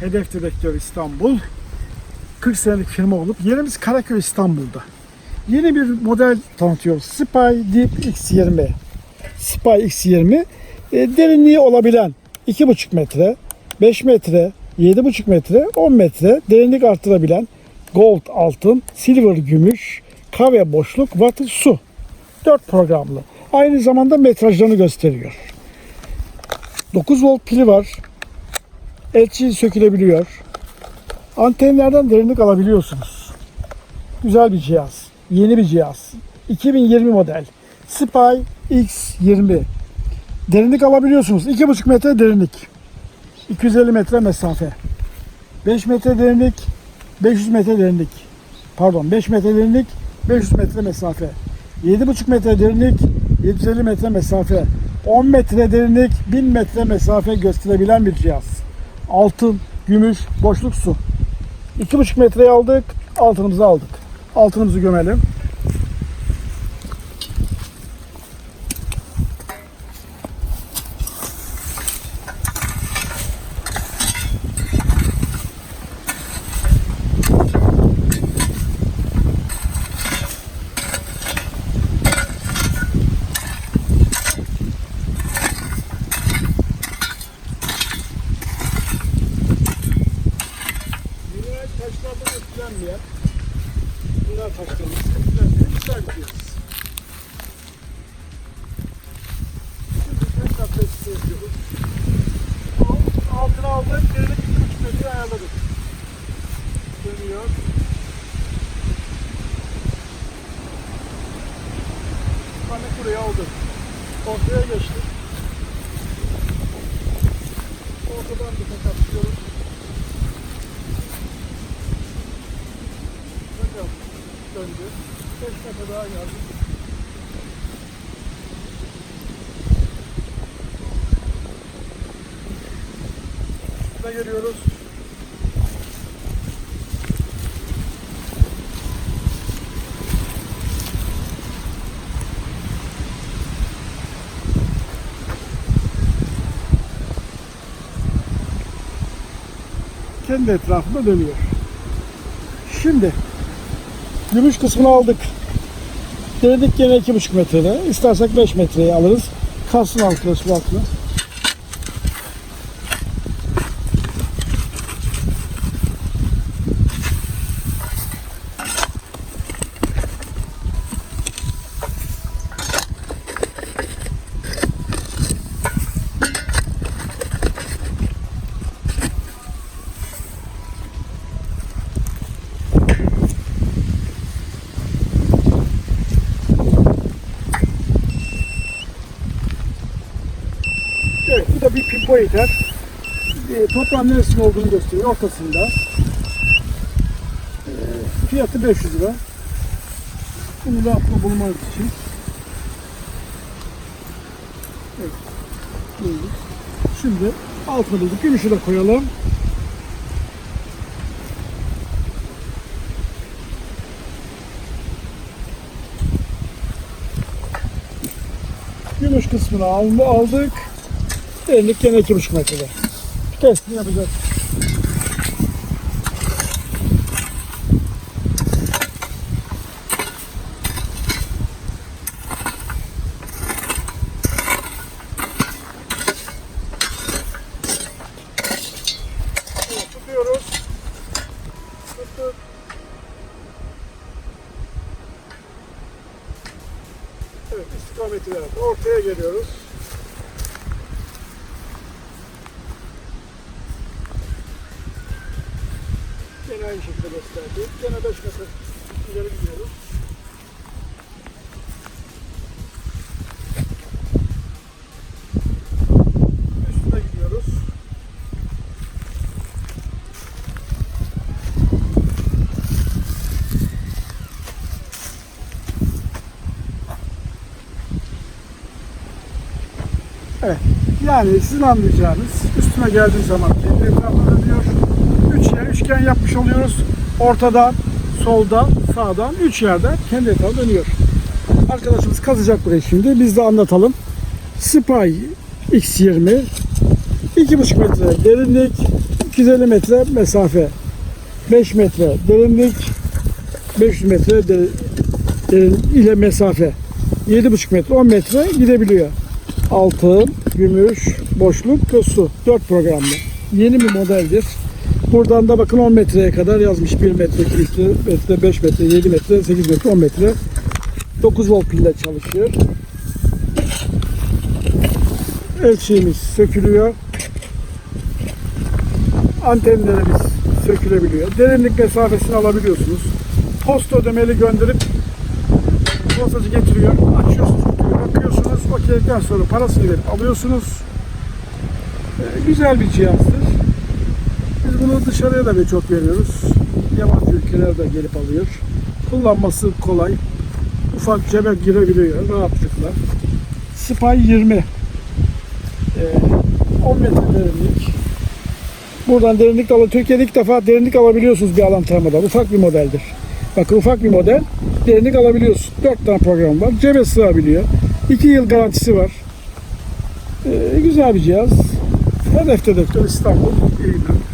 Hedef Direktör İstanbul. 40 senelik firma olup yerimiz Karaköy İstanbul'da. Yeni bir model tanıtıyoruz. Spy Deep X20. Spy X20 e, derinliği olabilen 2,5 metre, 5 metre, 7,5 metre, 10 metre derinlik arttırabilen gold altın, silver gümüş, kahve boşluk, water su. 4 programlı. Aynı zamanda metrajlarını gösteriyor. 9 volt pili var. LCD sökülebiliyor. Antenlerden derinlik alabiliyorsunuz. Güzel bir cihaz. Yeni bir cihaz. 2020 model. Spy X20. Derinlik alabiliyorsunuz. 2,5 metre derinlik. 250 metre mesafe. 5 metre derinlik. 500 metre derinlik. Pardon 5 metre derinlik. 500 metre mesafe. 7,5 metre derinlik. 750 metre mesafe. 10 metre derinlik. 1000 metre mesafe gösterebilen bir cihaz. Altın, gümüş, boşluk su. 2,5 metreyi aldık. Altınımızı aldık. Altınımızı gömelim. Taşlardan etkilenmeyen mineral taşlarımız etkilenmeyen güzel bir cihaz. Şimdi tekrar test ediyoruz. Alt- Altına aldık, derinlik 2,5 metre ayarladık. Dönüyor. Hani buraya aldık. Ortaya geçtik. Ortadan bir tek atıyoruz. Hocam döndü. 5 metre daha geldi. Ne geliyoruz? Kendi etrafında dönüyor. Şimdi Gümüş kısmını aldık. Derinlik gene 2,5 metrede. İstersek 5 metreye alırız. Kalsın altına su altına. Evet bu da yeter. E, toprağın neresinde olduğunu gösteriyor. Ortasında. E, fiyatı 500 lira. Bunu rahatlıkla bulmanız için. Evet. bulduk. Şimdi altına bulduk. Gümüşü de koyalım. Gümüş kısmını al- aldık. Derinlik gene 2,5 metrede. Testini yapacağız. Evet, istikameti verdik. Ortaya geliyoruz. Gene aynı şekilde gösterdi. Gene 5 metre ileri gidiyoruz. Üstüne gidiyoruz. Evet. Yani sizin anlayacağınız üstüne geldiği zaman kendi etrafına dönüyor. Üçgen, üçgen yapmış oluyoruz. Ortadan, soldan, sağdan, üç yerden kendi etrafına dönüyor. Arkadaşımız kazacak burayı şimdi. Biz de anlatalım. Spy X20 2,5 metre derinlik, 250 metre mesafe, 5 metre derinlik, 500 metre de, derin ile mesafe, 7,5 metre, 10 metre gidebiliyor. Altın, gümüş, boşluk ve su. 4 programlı. Yeni bir modeldir. Buradan da bakın 10 metreye kadar yazmış. 1 metre, 2 metre, 5 metre, 7 metre, 8 metre, 10 metre. 9 volt pille çalışıyor. Ölçeğimiz sökülüyor. Antenlerimiz sökülebiliyor. Derinlik mesafesini alabiliyorsunuz. Posta ödemeli gönderip postacı getiriyor. Açıyorsunuz, kutuyu, bakıyorsunuz. Okeyden sonra parasını verip alıyorsunuz. Ee, güzel bir cihazdır. Biz bunu dışarıya da çok veriyoruz. Yabancı ülkeler de gelip alıyor. Kullanması kolay. Ufak cebe girebiliyor rahatlıkla. Spy 20. Ee, 10 metre derinlik. Buradan derinlik alın. Türkiye'de ilk defa derinlik alabiliyorsunuz bir alan taramadan. Ufak bir modeldir. Bakın ufak bir model. Derinlik alabiliyorsun. 4 tane program var. Cebe sığabiliyor. 2 yıl garantisi var. Ee, güzel bir cihaz. Hedef dedektör İstanbul. İyi.